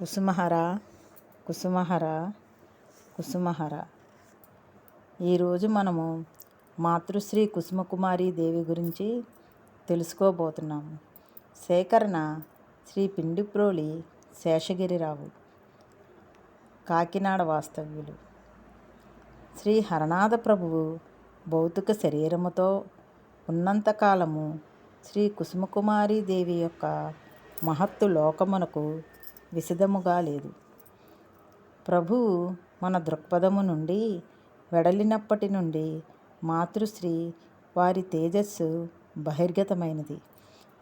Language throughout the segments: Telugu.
కుసుమహర కుసుమహర కుసుమహర. ఈరోజు మనము మాతృశ్రీ కుసుమకుమారి దేవి గురించి తెలుసుకోబోతున్నాము సేకరణ శ్రీ పిండిప్రోలి శేషగిరిరావు. కాకినాడ వాస్తవ్యులు. శ్రీ హరనాథ ప్రభువు భౌతిక శరీరముతో ఉన్నంతకాలము శ్రీ కుసుమకుమారి దేవి యొక్క మహత్తు లోకమునకు విశదముగా లేదు. ప్రభువు మన దృక్పథము నుండి వెడలినప్పటి నుండి మాతృశ్రీ వారి తేజస్సు బహిర్గతమైనది.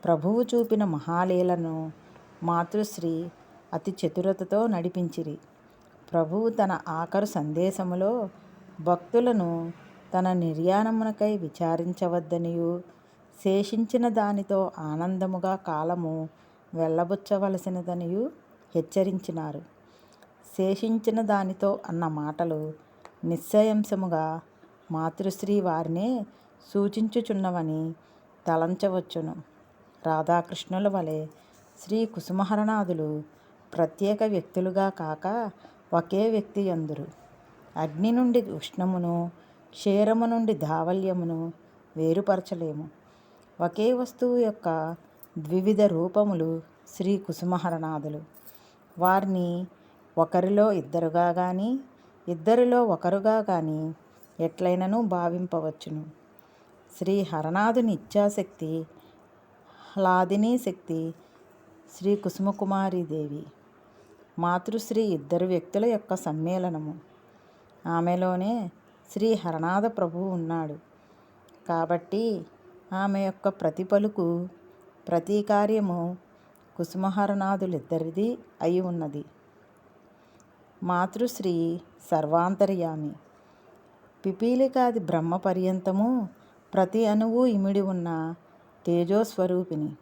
ప్రభువు చూపిన మహాలీలను మాతృశ్రీ అతి చతురతతో నడిపించిరి. ప్రభువు తన ఆఖరు సందేశములో భక్తులను తన నిర్యాణమునకై విచారించవద్దనియు శేషించిన దానితో ఆనందముగా కాలము వెళ్ళబుచ్చవలసినదనియు హెచ్చరించినారు. శేషించిన దానితో అన్న మాటలు నిశ్చయాంశముగా మాతృశ్రీ వారినే సూచించుచున్నవని తలంచవచ్చును. రాధాకృష్ణుల వలె శ్రీ కుసుమహరణాదులు ప్రత్యేక వ్యక్తులుగా కాక ఒకే వ్యక్తి అందురు అగ్ని నుండి ఉష్ణమును క్షీరము నుండి ధావల్యమును వేరుపరచలేము. ఒకే వస్తువు యొక్క ద్వివిధ రూపములు శ్రీ కుసుమహరణాదులు వారిని ఒకరిలో ఇద్దరుగా కానీ ఇద్దరిలో ఒకరుగా కానీ ఎట్లయినను భావింపవచ్చును. శ్రీ హరనాథుని ఇచ్ఛాశక్తి హ్లాదిని శక్తి శ్రీ కుసుమకుమారి దేవి. మాతృశ్రీ ఇద్దరు వ్యక్తుల యొక్క సమ్మేళనము. ఆమెలోనే శ్రీ హరనాథ ప్రభువు ఉన్నాడు. కాబట్టి ఆమె యొక్క ప్రతి పలుకు ప్రతి కార్యము కుసుమహరనాథులిద్దరిది అయి ఉన్నది మాతృశ్రీ సర్వాంతర్యామి. పిపీలికాది బ్రహ్మ పర్యంతము ప్రతి అణువు ఇమిడి ఉన్న తేజోస్వరూపిణి.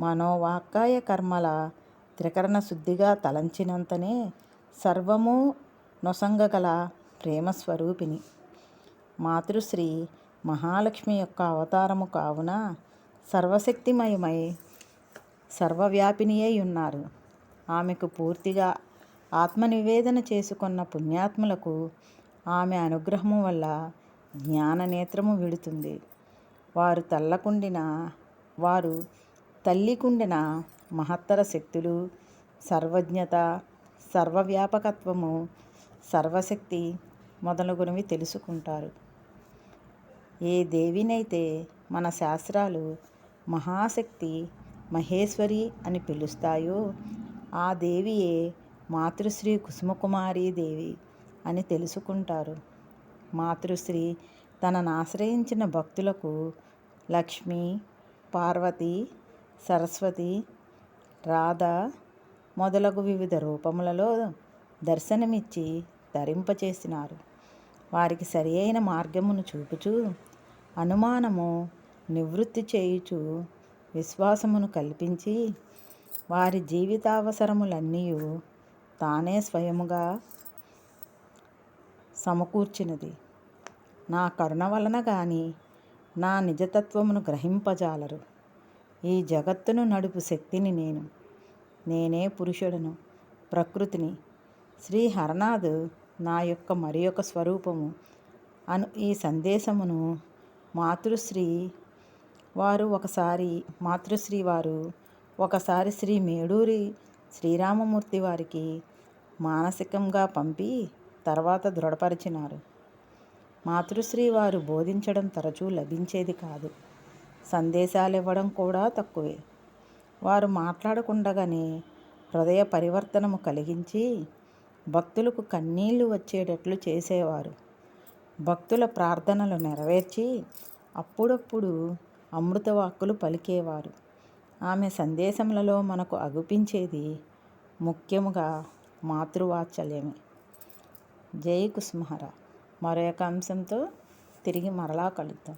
మనోవాక్కాయ కర్మల త్రికరణ శుద్ధిగా తలంచినంతనే సర్వము నొసంగగల ప్రేమస్వరూపిణి. మాతృశ్రీ మహాలక్ష్మి యొక్క అవతారము కావున సర్వశక్తిమయమై సర్వవ్యాపిని అయి ఉన్నారు. ఆమెకు పూర్తిగా ఆత్మనివేదన చేసుకున్న పుణ్యాత్ములకు ఆమె అనుగ్రహము వల్ల జ్ఞాన నేత్రము విడుతుంది. వారు తల్లకుండిన వారు తల్లికుండిన మహత్తర శక్తులు సర్వజ్ఞత సర్వవ్యాపకత్వము సర్వశక్తి మొదలగునవి తెలుసుకుంటారు. ఏ దేవినైతే మన శాస్త్రాలు మహాశక్తి మహేశ్వరి అని పిలుస్తాయో ఆ దేవియే మాతృశ్రీ కుసుమకుమారి దేవి అని తెలుసుకుంటారు. మాతృశ్రీ తనను ఆశ్రయించిన భక్తులకు లక్ష్మి పార్వతి సరస్వతి రాధ మొదలగు వివిధ రూపములలో దర్శనమిచ్చి ధరింపచేసినారు వారికి సరి అయిన మార్గమును చూపుచూ అనుమానము నివృత్తి చేయుచు విశ్వాసమును కల్పించి వారి జీవితావసరములన్నీ తానే స్వయముగా సమకూర్చినది. నా కరుణ వలన కానీ నా నిజతత్వమును గ్రహింపజాలరు. ఈ జగత్తును నడుపు శక్తిని నేను. నేనే పురుషుడను. ప్రకృతిని. శ్రీ హరనాథ్ నా యొక్క మరి ఒక స్వరూపము. అను ఈ సందేశమును మాతృశ్రీ వారు ఒకసారి మాతృశ్రీ వారు ఒకసారి శ్రీ మేడూరి శ్రీరామమూర్తి వారికి మానసికంగా పంపి తర్వాత దృఢపరిచినారు. మాతృశ్రీ వారు బోధించడం తరచూ లభించేది కాదు. సందేశాలు ఇవ్వడం కూడా తక్కువే. వారు మాట్లాడకుండగానే హృదయ పరివర్తనము కలిగించి భక్తులకు కన్నీళ్ళు వచ్చేటట్లు చేసేవారు. భక్తుల ప్రార్థనలు నెరవేర్చి అప్పుడప్పుడు అమృతవాక్కులు పలికేవారు. ఆమె సందేశములలో మనకు అగుపించేది ముఖ్యముగా మాతృవాత్సల్యమే. జై కుస్మహర. మరొక అంశంతో తిరిగి మరలా కలుద్దాం.